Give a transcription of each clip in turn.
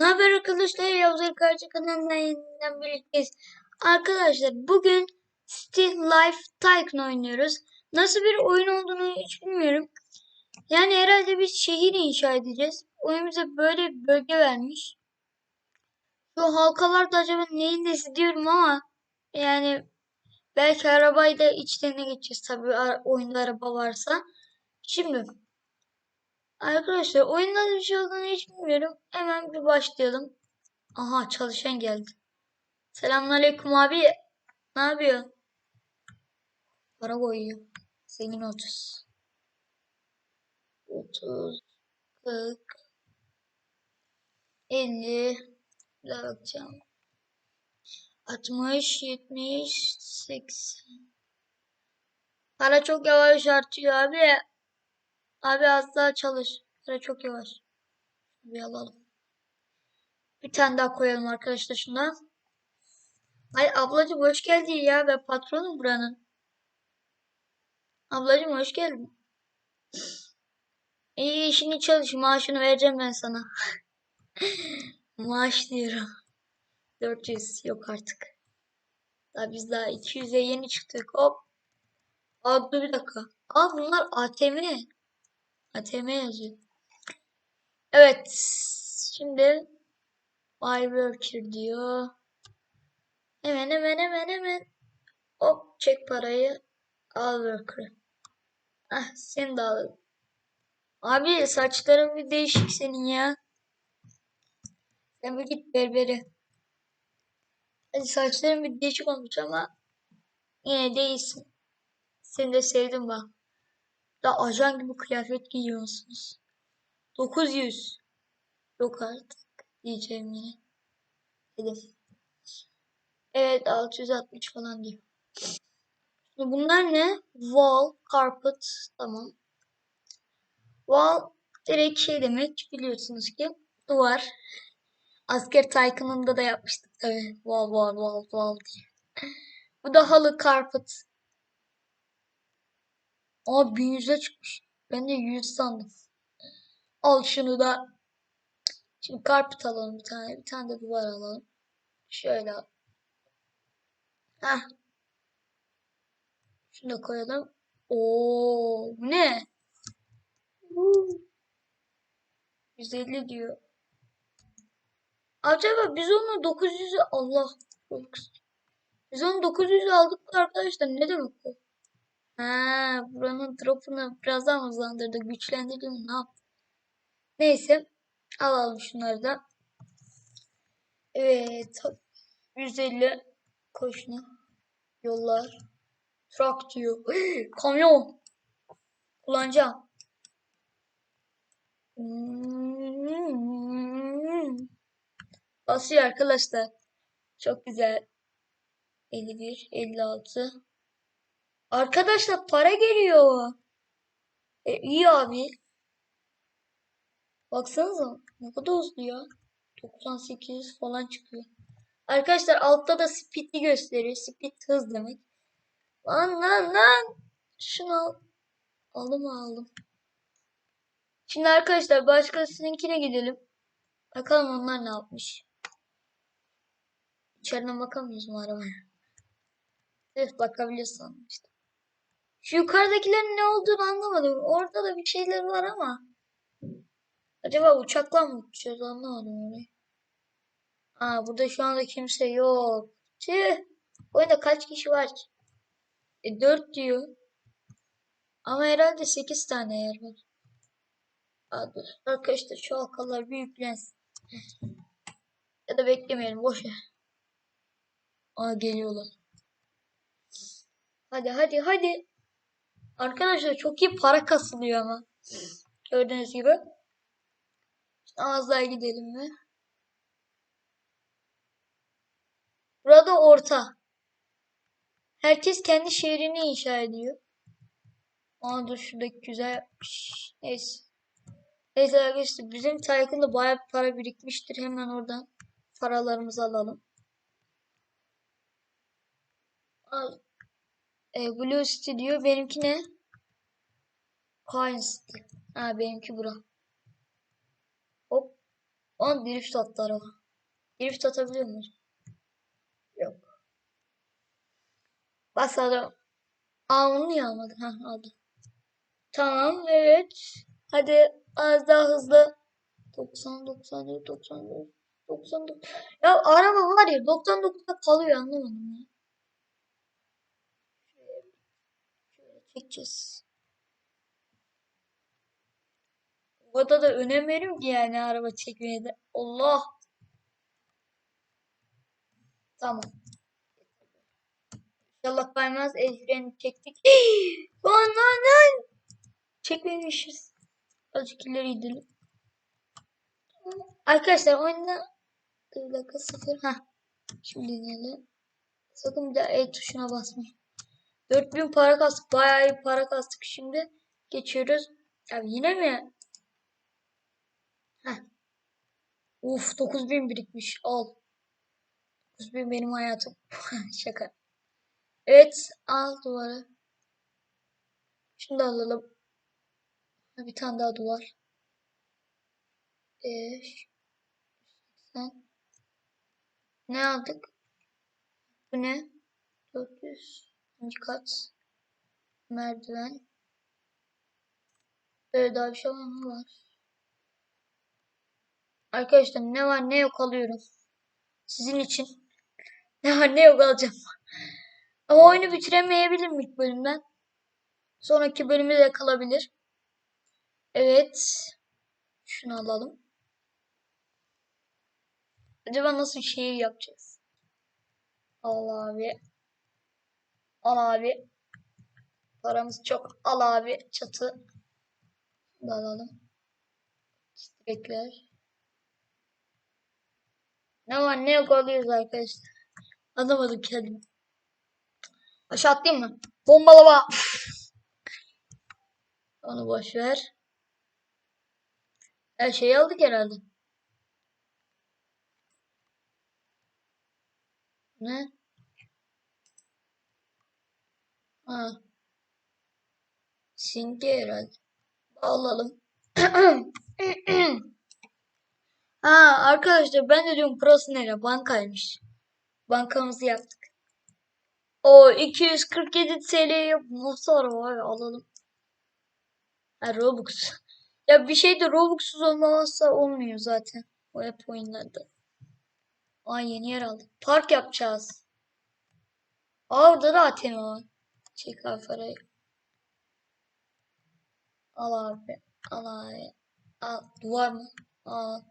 Ne haber arkadaşlar? Yavuz Erkarcı kanalından birlikteyiz. Arkadaşlar bugün Still Life Tycoon oynuyoruz. Nasıl bir oyun olduğunu hiç bilmiyorum. Yani herhalde biz şehir inşa edeceğiz. Oyun bize böyle bir bölge vermiş. Şu halkalarda acaba neyin nesi diyorum ama yani belki arabayı da içlerine geçeceğiz tabii oyunda araba varsa. Şimdi Arkadaşlar oyunda bir şey olduğunu hiç bilmiyorum. Hemen bir başlayalım. Aha çalışan geldi. Selamünaleyküm abi. Ne yapıyor? Para koyuyor. Senin 30. 30 40 50 bir bakacağım. 60 70 80 Para çok yavaş artıyor abi. Abi az daha çalış. Para çok yavaş. Bir alalım. Bir tane daha koyalım arkadaşlar şuna. Ay ablacım hoş geldin ya. Ben patronum buranın. Ablacım hoş geldin. İyi işini çalış. Maaşını vereceğim ben sana. Maaş diyorum. 400 yok artık. Daha biz daha 200'e yeni çıktık. Hop. Aa dur bir dakika. Aa bunlar ATM. ATM yazıyor. Evet. Şimdi My Worker diyor. Hemen hemen hemen hemen. Hop çek parayı. Al Worker'ı. Ah seni de alalım. Abi saçların bir değişik senin ya. Sen bir git berbere. Hadi saçların bir değişik olmuş ama yine de iyisin. Seni de sevdim bak. Da ajan gibi kıyafet giyiyorsunuz. 900. Yok artık diyeceğim yine. Hedef. Evet 660 falan diyor. Şimdi bunlar ne? Wall, carpet. Tamam. Wall direkt şey demek biliyorsunuz ki duvar. Asker Tycoon'unda da yapmıştık tabi. Wall, wall, wall, wall diye. Bu da halı, carpet. Aa 1100'e çıkmış. Ben de 100 sandım. Al şunu da. Şimdi karput alalım bir tane. Bir tane de duvar alalım. Şöyle al. Heh. Şunu da koyalım. Oo, bu ne? 150 diyor. Acaba biz onu 900'e Allah Biz onu 900'e aldık arkadaşlar. Ne demek bu? Ha, buranın drop'unu biraz daha hızlandırdı. Güçlendirdi? Ne yaptı? Neyse. Alalım şunları da. Evet. 150 koşuna. Yollar. Truck diyor. Kamyon. Kullanacağım. Basıyor arkadaşlar. Çok güzel. 51, 56. Arkadaşlar para geliyor. E, iyi abi. Baksanıza ne kadar hızlı ya. 98 falan çıkıyor. Arkadaşlar altta da speed'i gösteriyor. Speed hız demek. Lan lan lan. Şunu al. Aldım aldım. Şimdi arkadaşlar başkasınınkine gidelim. Bakalım onlar ne yapmış. İçeriden bakamıyoruz mu arabaya? Evet bakabiliyorsun işte. Şu yukarıdakilerin ne olduğunu anlamadım. Orada da bir şeyler var ama. Acaba uçakla mı uçuyoruz anlamadım orayı. Aa burada şu anda kimse yok. Tüh. Oyunda kaç kişi var ki? E 4 diyor. Ama herhalde 8 tane yer var. Arkadaşlar şu halkalar bir yüklensin. ya da beklemeyelim boş ver. Aa geliyorlar. Hadi hadi hadi. Arkadaşlar çok iyi para kasılıyor ama. Gördüğünüz gibi. Az daha gidelim mi? Burada orta. Herkes kendi şehrini inşa ediyor. Aa dur şuradaki güzel yapmış. Neyse. Neyse arkadaşlar bizim Tycoon'da bayağı bir para birikmiştir. Hemen oradan paralarımızı alalım. Al. E, Blue City diyor. Benimki ne? Coin City. Ha benimki bura. Hop. On drift attı araba. Drift atabiliyor muyuz? Yok. Basalım. Aa onu niye almadı? Ha aldı. Tamam evet. Hadi az daha hızlı. 90 94 94 99. Ya araba var ya 99'da kalıyor anlamadım ya. Çekeceğiz. O da önem veriyorum ki yani araba çekmeye de. Allah. Tamam. İnşallah kaymaz. Freni çektik. Lan lan lan. Çekmemişiz. Azıcık ileri gidelim. Arkadaşlar oyunda bir dakika sıfır. Heh. Şimdi dinleyelim. Sakın bir daha E tuşuna basmayın. 4000 para kastık. Bayağı iyi para kastık şimdi. Geçiyoruz. Ya yine mi? Heh. Uf 9000 birikmiş. Al. 9000 benim hayatım. Şaka. Evet al duvarı. Şunu da alalım. Bir tane daha duvar. Ee, sen ne aldık? Bu ne? 400 kat merdiven. Böyle daha bir şey var mı? Var. Arkadaşlar ne var ne yok alıyorum. Sizin için. Ne var ne yok alacağım. Ama oyunu bitiremeyebilirim ilk bölümden. Sonraki bölümde de kalabilir. Evet. Şunu alalım. Acaba nasıl şehir yapacağız? Al abi. Al abi. Paramız çok. Al abi. Çatı. Da alalım. Direkler. Ne var ne yok alıyoruz arkadaşlar. Anlamadım kendimi. Aşağı atlayayım mı? Bombalama. Onu boş ver. Her şeyi aldık herhalde. Ne? Ha. Sinke herhalde. Alalım. ha arkadaşlar ben de diyorum burası nere? Bankaymış. Bankamızı yaptık. O 247 TL nasıl araba abi alalım. Ha Robux. Ya bir şey de Robux'suz olmazsa olmuyor zaten. O hep oyunlarda. Ay yeni yer aldık. Park yapacağız. Aa orada da ATM var. Çek abi parayı. Al abi. Al abi. Al. Duvar mı? Al.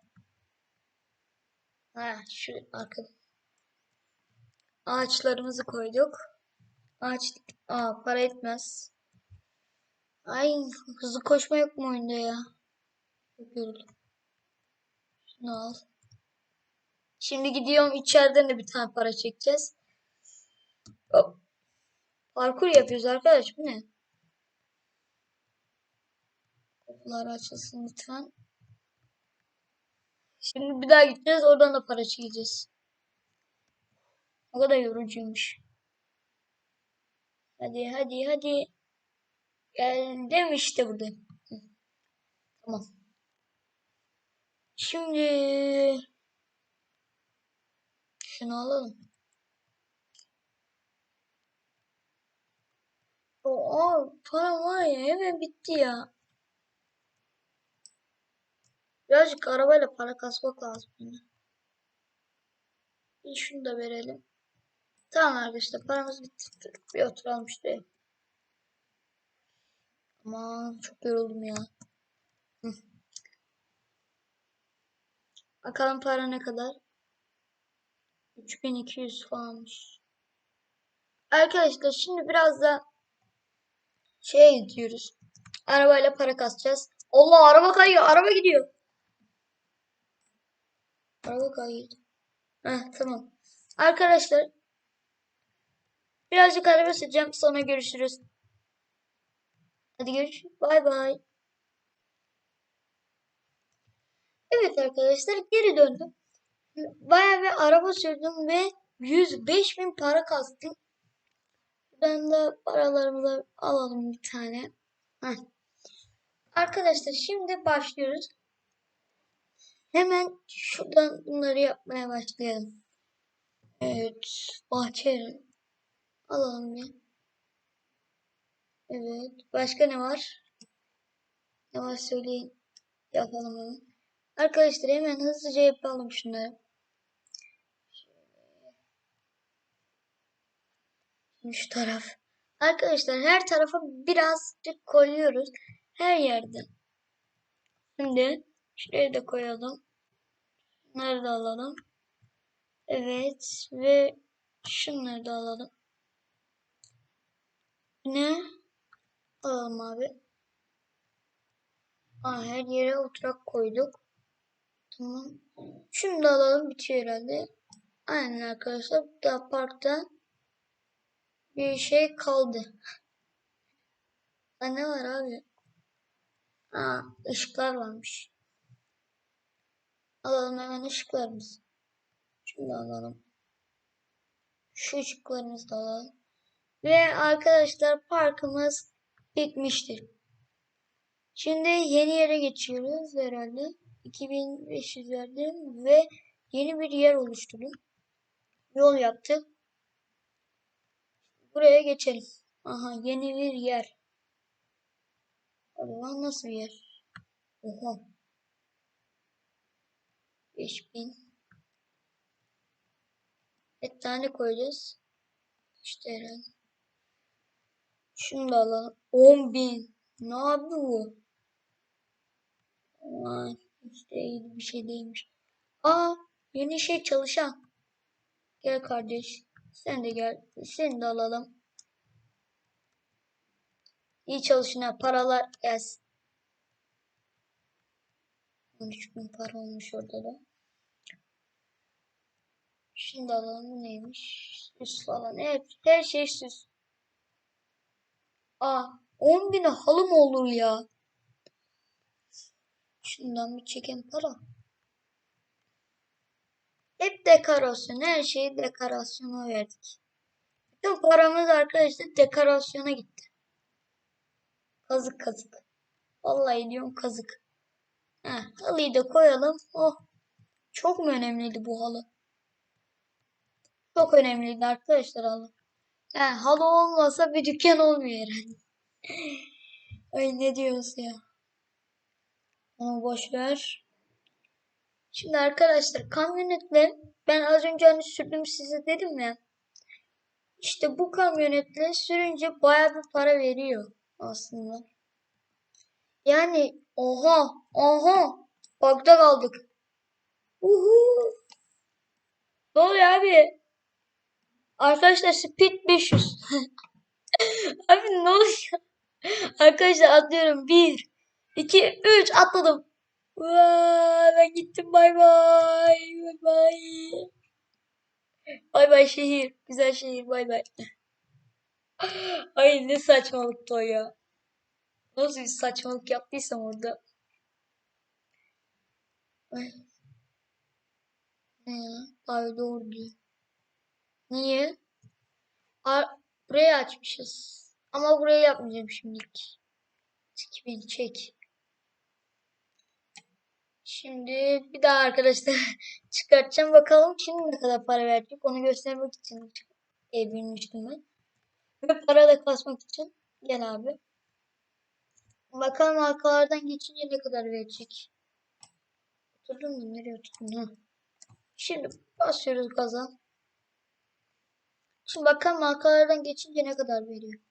Ha şu arkada. Ağaçlarımızı koyduk. Ağaç Aa, para etmez. Ay hızlı koşma yok mu oyunda ya? Yoruldum. Şunu al. Şimdi gidiyorum içeriden de bir tane para çekeceğiz. Hop. Parkur yapıyoruz arkadaş bu ne? Kapılar açılsın lütfen. Şimdi bir daha gideceğiz oradan da para çekeceğiz. O kadar yorucuymuş. Hadi hadi hadi. Geldim işte burada. Tamam. Şimdi şunu alalım. Oo, para var ya hemen bitti ya. Birazcık arabayla para kasmak lazım yine. Bir şunu da verelim. Tamam arkadaşlar paramız bitti. Bir oturalım işte. Aman çok yoruldum ya. Bakalım para ne kadar? 3200 falanmış. Arkadaşlar şimdi biraz da şeye gidiyoruz. Arabayla para kasacağız. Allah araba kayıyor. Araba gidiyor. Araba kayıyor. Heh, tamam. Arkadaşlar birazcık araba süreceğim. Sonra görüşürüz. Hadi görüşürüz. Bay bay. Evet arkadaşlar geri döndüm. Bayağı bir araba sürdüm ve 105 bin para kastım. Ben de paralarımızı alalım bir tane. Heh. Arkadaşlar şimdi başlıyoruz. Hemen şuradan bunları yapmaya başlayalım. Evet. Bahçe. Alalım bir. Evet. Başka ne var? Ne var söyleyin. Yapalım hemen. Arkadaşlar hemen hızlıca yapalım şunları. Şu taraf. Arkadaşlar her tarafa birazcık koyuyoruz. Her yerde. Şimdi şuraya da koyalım. Bunları da alalım. Evet ve şunları da alalım. Ne? Alalım abi. Aa, her yere oturak koyduk. Tamam. Şunu da alalım bitiyor herhalde. Aynen arkadaşlar. Daha parkta bir şey kaldı. Ne var abi? Aa, ışıklar varmış. Alalım hemen ışıklarımızı. Şunu da alalım. Şu ışıklarımızı da alalım. Ve arkadaşlar parkımız bitmiştir. Şimdi yeni yere geçiyoruz herhalde. 2500 verdim ve yeni bir yer oluşturdum. Yol yaptık. Buraya geçelim. Aha yeni bir yer. Allah nasıl bir yer? Oha. 5000. Bir tane koyacağız. İşte herhalde. Şunu da alalım. 10.000. Ne yapıyor bu? Ay, işte iyi bir şey değilmiş. Aa, yeni şey çalışan. Gel kardeş. Sen de gel. Seni de alalım. İyi çalışına paralar gelsin. 13 bin para olmuş orada da. Şimdi alalım neymiş? Süs falan. Evet her şey süs. Aa 10 bine halı mı olur ya? Şundan bir çeken para. Hep dekorasyon. Her şeyi dekorasyona verdik. Bütün paramız arkadaşlar dekorasyona gitti. Kazık kazık. Vallahi diyorum kazık. Heh, halıyı da koyalım. Oh. Çok mu önemliydi bu halı? Çok önemliydi arkadaşlar halı. Yani halı olmasa bir dükkan olmuyor herhalde. Ay ne diyoruz ya. Ama boş ver. Şimdi arkadaşlar kamyonetle ben az önce hani sürdüm size dedim ya. İşte bu kamyonetle sürünce bayağı bir para veriyor aslında. Yani oha oha bakta kaldık. Uhu. Ne oluyor abi? Arkadaşlar speed 500. abi ne oluyor? Arkadaşlar atlıyorum. 1 2 3 atladım. Vaa, ben gittim bay bay. Bay bay. Bay bay şehir. Güzel şehir bay bay. Ay ne saçmalıktı o ya. Nasıl bir saçmalık yaptıysam orada. Ay. Ne ya? Ay doğru diyor. Niye? Ar burayı açmışız. Ama burayı yapmayacağım şimdilik. 2000 çek. Şimdi bir daha arkadaşlar çıkartacağım. Bakalım kim ne kadar para verecek. Onu göstermek için binmiştim ben. Ve para da kasmak için. Gel abi. Bakalım arkalardan geçince ne kadar verecek. Oturdun mu? Nereye oturdun? Ha. Şimdi basıyoruz gaza. Şimdi bakalım arkalardan geçince ne kadar veriyor.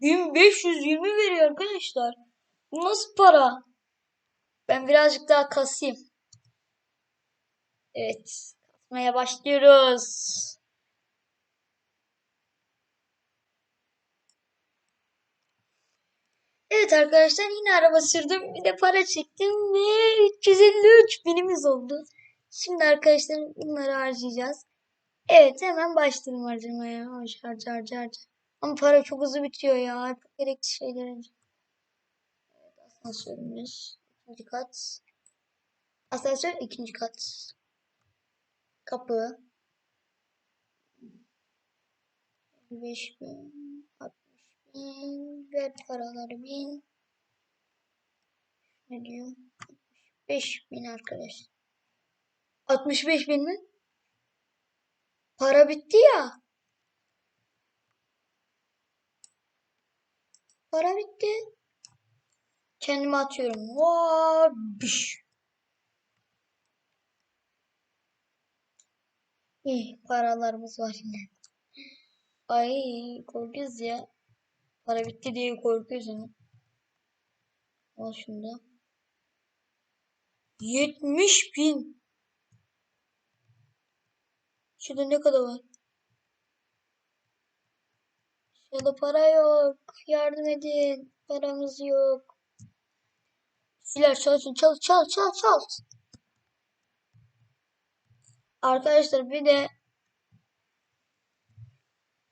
1520 veriyor arkadaşlar. Bu nasıl para? Ben birazcık daha kasayım. Evet. Kasmaya başlıyoruz. Evet arkadaşlar yine araba sürdüm. Bir de para çektim ve 353 binimiz oldu. Şimdi arkadaşlar bunları harcayacağız. Evet hemen başlayalım harcamaya. Harca harca harca. Ama para çok hızlı bitiyor ya. Gerekli şeyler önce. Asansörümüz. ikinci kat. Asansör ikinci kat. Kapı. 55 bin. 60 bin. Ver paraları bin. Ne diyor? 65 bin arkadaşlar. 65 bin mi? Para bitti ya. Para bitti. Kendime atıyorum. Vaa, biş. İyi paralarımız var yine. Ay korkuyoruz ya. Para bitti diye korkuyoruz ama. Al şunu da. 70 bin. Şurada ne kadar var? Şurada para yok. Yardım edin. Paramız yok. Siler çalışın. Çal çal çal çal. Arkadaşlar bir de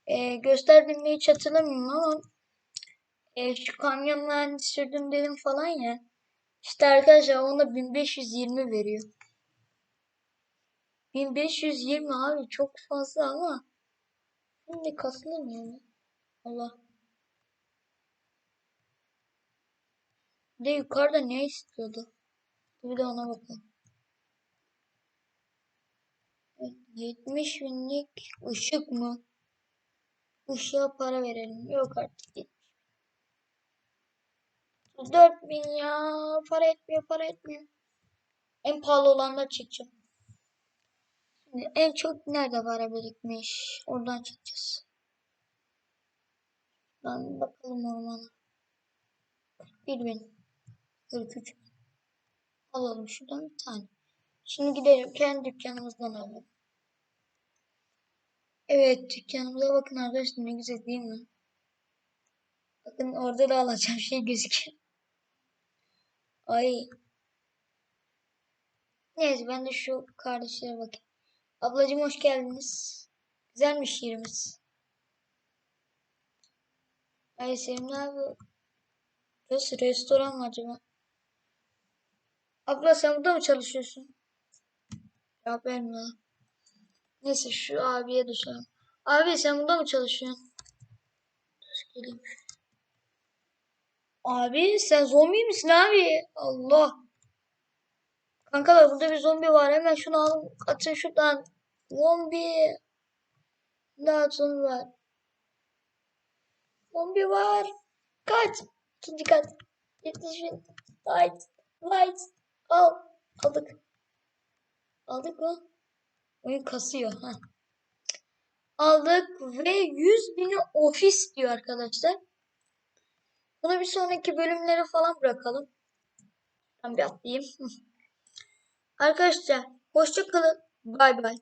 e, gösterdiğimde hiç hatırlamıyorum ama e, şu kamyonla sürdüm dedim falan ya. İşte arkadaşlar ona 1520 veriyor. 1520 abi çok fazla ama şimdi kasılamıyor mu? Allah. Bir de yukarıda ne istiyordu? Bir de ona bakalım. Evet, 70 binlik ışık mı? Işığa para verelim. Yok artık 70. 4 bin ya. Para etmiyor, para etmiyor. En pahalı olanlar çekeceğim. Şimdi en çok nerede para birikmiş? Oradan çekeceğiz. Lan bakalım ormana. 41 bin. 43 bin. Alalım şuradan bir tane. Şimdi gidelim kendi dükkanımızdan alalım. Evet dükkanımıza bakın arkadaşlar ne güzel değil mi? Bakın orada da alacağım şey gözüküyor. Ay. Neyse ben de şu kardeşlere bakayım. Ablacığım hoş geldiniz. Güzelmiş yerimiz. Ay Sevimli abi. Burası restoran mı acaba? Abla sen burada mı çalışıyorsun? Cevap vermiyor. Neyse şu abiye de soralım. Abi sen burada mı çalışıyorsun? Dur geleyim. Abi sen zombi misin abi? Allah. Kankalar burada bir zombi var. Hemen şunu alın. Atın şuradan. Zombi. Daha zombi var. Zombi var. Kaç. İkinci kat. Yetişin. Light. Light. Al. Aldık. Aldık mı? Oyun kasıyor. Ha. Aldık ve 100 bini ofis diyor arkadaşlar. Bunu bir sonraki bölümlere falan bırakalım. Ben bir atlayayım. Arkadaşlar hoşça kalın. Bay bay.